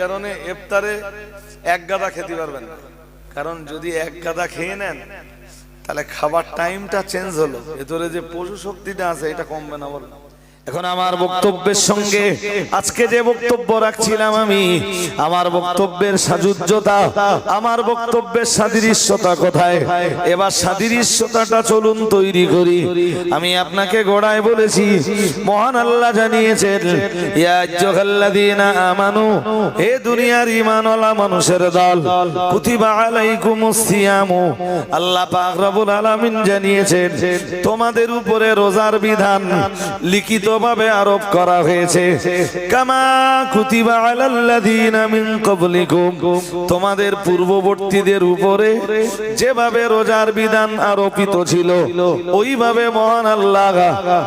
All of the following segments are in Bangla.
কারণে ইফতারে এক গাদা খেতে পারবেন কারণ যদি এক গাদা খেয়ে নেন, তাহলে খাবার টাইমটা চেঞ্জ হলো। ভেতরে যে পশু শক্তিটা আছে, এটা কমবে না বলেন এখন আমার বক্তব্যের সঙ্গে আজকে যে বক্তব্য রাখছিলাম আমি, আমার বক্তব্যের সাজুজ্যতা আমার বক্তব্যের সাদৃশ্যতা কোথায়? এবার সাদৃশ্যতাটা চলুন তৈরি করি। আমি আপনাকে গোড়ায় বলেছি, মহান আল্লাহ জানিয়েছেন আমানু, হে দুনিয়ার ঈমানওয়ালা মানুষের দল আল্লাহ আলামিন জানিয়েছেন, তোমাদের উপরে রোজার বিধান লিখিতভাবে আরোপ করা হয়েছে। তোমাদের পূর্ববর্তীদের উপরে যেভাবে রোজার বিধান আরোপিত ছিল, ওইভাবে মহান আল্লাহ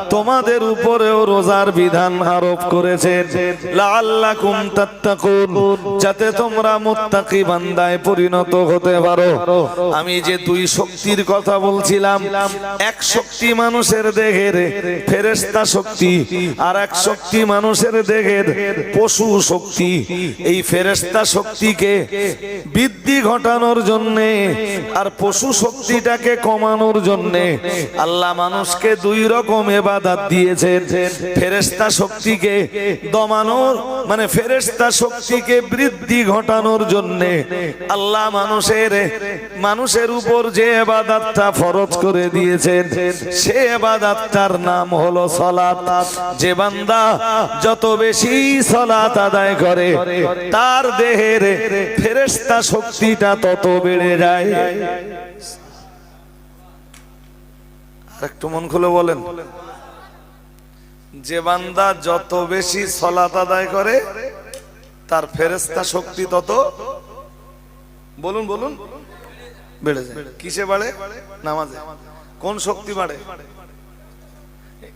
তোমাদের উপরেও রোজার বিধান আরোপ তাত্তাকুন। যাতে তোমরা মুত্তাকি বান্দায় পরিণত হতে পারো। আমি যে দুই শক্তির কথা বলছিলাম, এক শক্তি মানুষের দেহের ফেরেশতা শক্তি আর এক শক্তি মানুষের দেহের পশু শক্তি। এই ফেরেশতা শক্তিকে বৃদ্ধি ঘটানোর জন্য আর পশু শক্তিটাকে কমানোর জন্য আল্লাহ মানুষকে দুই রকম এবাদাত দিয়েছেন। ফেরেশতা শক্তিকে দমানোর মানে ফেরেশতা শক্তিকে বৃদ্ধি ঘটানোর জন্য আল্লাহ মানুষের মানুষের উপর যে এবাদাতটা ফরজ করে দিয়েছেন, সে এবাদাতটার নাম হলো সলাত। যে বান্দা যত বেশি সলাত আদায় করে, তার দেহের ফেরেশতা শক্তিটা তত বেড়ে যায়। আর একটু মন খুলে বলেন। যে বান্দা যত বেশি সলাত আদায় করে, তার ফেরেস্তা শক্তি তত বলুন বলুন। বেড়ে যায়। কিসে বাড়ে? নামাজে। কোন শক্তি বাড়ে?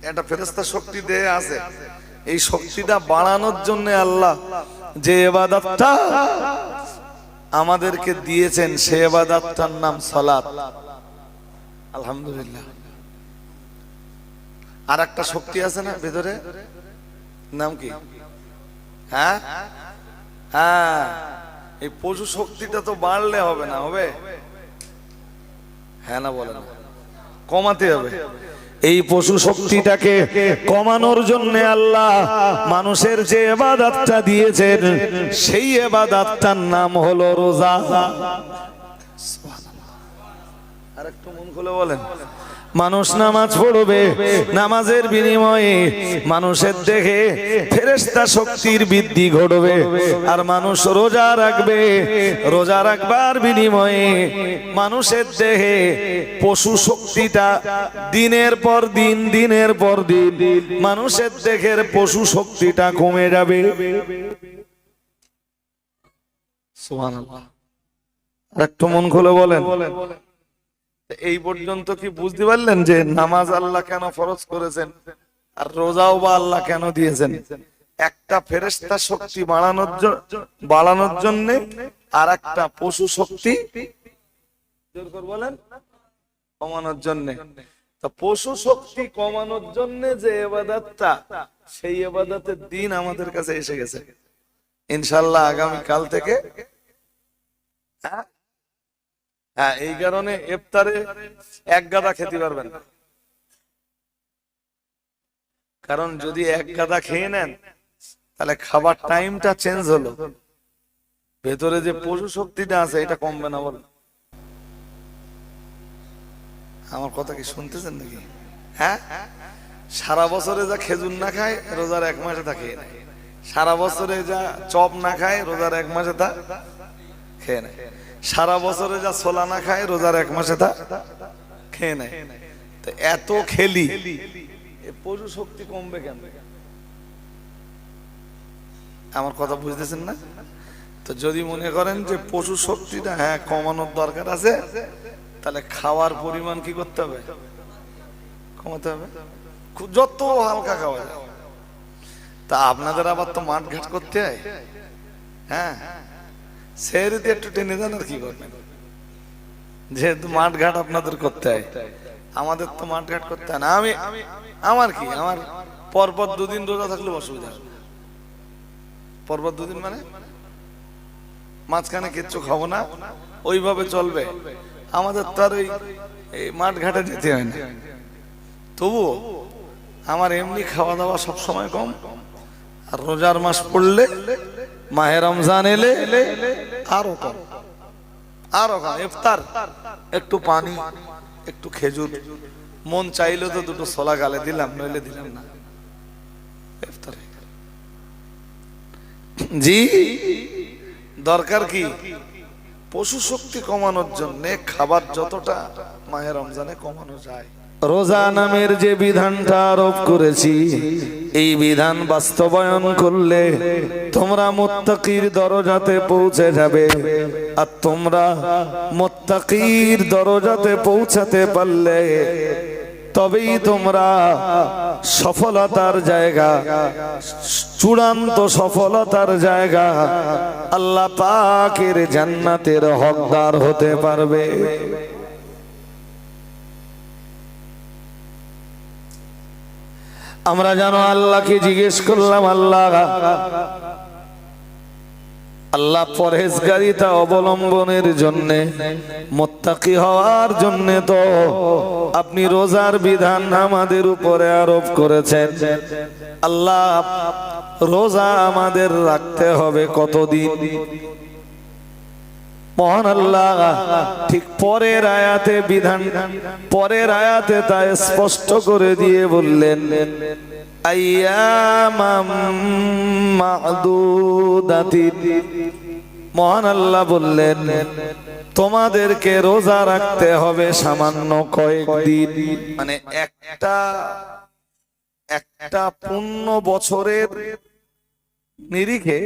একটা ফেরেস্তা শক্তি দেহে আছে। এই শক্তিটা বাড়ানোর জন্য আল্লাহ যে এবাদতটা আমাদেরকে দিয়েছেন, সে এবাদতটার নাম সালাত। আলহামদুলিল্লাহ। আর একটা শক্তি আছে না ভেতরে? নাম কি? হ্যাঁ? হ্যাঁ। এই পশু শক্তিটা তো বাড়লে হবে না, হবে? হ্যাঁ না বলেন কমাতে হবে। এই পশু শক্তিটাকে কমানোর জন্য আল্লাহ মানুষের যে এবাদাতটা দিয়েছেন, সেই এবাদাতটার নাম হলো রোজা। আর একটু মন খুলে বলেন। মানুষ নামাজ পড়বে, নামাজের বিনিময়ে মানুষের দেখে ফেরেস্তা শক্তির বৃদ্ধি ঘটবে আর মানুষ রোজা রাখবে। রোজা রাখবার বিনিময়ে মানুষের দেহে পশু শক্তিটা দিনের পর দিন, দিনের পর দিন মানুষের দেহের পশু শক্তিটা কমে যাবে। একটু মন খুলে বলেন। এই পর্যন্ত কি বুঝতে পারলেন যে নামাজ আল্লাহ কেন ফরজ করেছেন? আর রোজাও বা আল্লাহ কেন দিয়েছেন? একটা ফেরেস্তা শক্তি বাড়ানোর বাড়ানোর জন্য আর একটা পশু শক্তি বলেন, কমানোর জন্য। পশু শক্তি কমানোর জন্য যে এবাদাতটা, সেই এবাদাতের দিন আমাদের কাছে এসে গেছে। ইনশাল্লাহ আগামী কাল থেকে হ্যাঁ? হ্যাঁ এই কারণে ইফতারে এক গাদা খেতে পারবেন। কারণ যদি এক গাদা খেয়ে নেন, তাহলে খাবার টাইমটা চেঞ্জ হলো। ভেতরে যে পশু শক্তিটা আছে, এটা কমবে না বল। আমার কথা কি শুনতেছেন নাকি? হ্যাঁ? সারা বছরে যা খেজুর না খায়, রোজার এক মাসে তা খেয়ে নেয়। সারা বছরে যা চপ না খায়, রোজার এক মাসে তা খেয়ে নেয়। সারা বছরে যা ছোলা না খায়, রোজার এক মাসে তা খেয়ে নেয়। তো এত খেলি পশু শক্তি কমবে কেন? আমার কথা বুঝতেছেন না? তো যদি মনে করেন যে পশু শক্তিটা হ্যাঁ কমানোর দরকার আছে, তাহলে খাওয়ার পরিমাণ কি করতে হবে? কমাতে হবে। যত হালকা খাওয়া তা আপনাদের আবার তো মাঠ ঘাট করতে হয়। হ্যাঁ সেরিতে একটু টেনে দেন আর কি করবেন? যেহেতু আপনাদের করতে হয়, আমাদের তো মাঠ ঘাট করতে হয় না। আমি, আমার কি? আমার পরপর দুদিন রোজা অসুবিধা পরপর দুদিন মানে? মাঝখানে কিচ্ছু খাব না, ওইভাবে চলবে। আমাদের তো আর ওই মাঠ ঘাটে যেতে হয় না। তবুও আমার এমনি খাওয়া দাওয়া সব সময় কম। আর রোজার মাস পড়লে মাহে রমজান এলে আরও কম। আরও কম, ইফতার, একটু পানি, একটু খেজুর। মন চাইলো তো দুটো ছোলা গালে দিলাম, নইলে দিলাম না। ইফতার জি, দরকার কি? পশু শক্তি কমানোর জন্য খাবার যতটা মাহে রমজানে কমানো যায়। রোজা নামের যে বিধানটা আরোপ করেছি এই বিধান বাস্তবায়ন করলে তোমরা মোত্তাকির দরজাতে পৌঁছে যাবে। আর তোমরা মোত্তাকির দরজাতে পৌঁছাতে পারলে তবেই তোমরা সফলতার জায়গা, চূড়ান্ত সফলতার জায়গা আল্লাহ পাকের জান্নাতের হকদার হতে পারবে। আমরা জানো আল্লাহকে জিজ্ঞেস করলাম, আল্লাহ আল্লাহ পরহেজগারিতা অবলম্বনের জন্য, মোত্তাকি হওয়ার জন্য তো আপনি রোজার বিধান আমাদের উপরে আরোপ করেছেন। আল্লাহ, রোজা আমাদের রাখতে হবে কতদিন? মহান আল্লাহ ঠিক পরের আয়াতে বিধান, পরের আয়াতে তা স্পষ্ট করে দিয়ে বললেন মহান আল্লাহ বললেন, তোমাদেরকে রোজা রাখতে হবে সামান্য কয়েকদিন। মানে একটা একটা পূর্ণ বছরের নিরিখে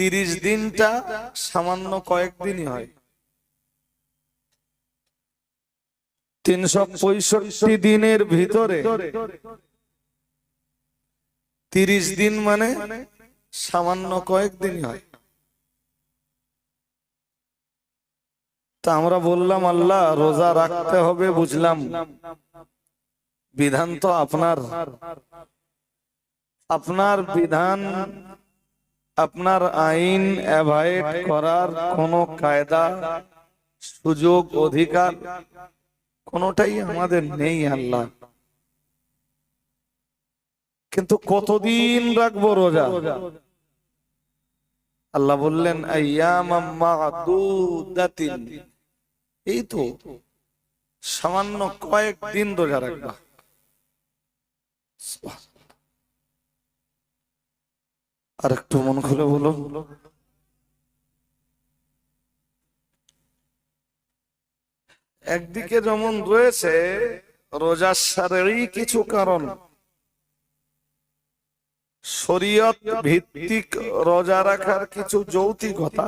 তিরিশ দিনটা সামান্য কয়েকদিনই হয়। তিনশো পঁয়ষট্টি দিনের ভিতরে তিরিশ দিন মানে সামান্য কয়েকদিনই হয়। তা আমরা বললাম, আল্লাহ, রোজা রাখতে হবে বুঝলাম। বিধান তো আপনার। আপনার বিধান আপনার আইন অ্যাভয়েড করার কোনো কায়দা, সুযোগ, অধিকার কোনোটাই আমাদের নেই আল্লাহ। কিন্তু কতদিন রাখব রোজা? আল্লাহ বললেন। এই তো সামান্য কয়েকদিন রোজা রাখবা। আর একটু মন খুলে বলো। একদিকে যেমন রয়েছে রোজার সারেরই কিছু কারণ, শরীয়ত ভিত্তিক রোজা রাখার কিছু যৌতিকতা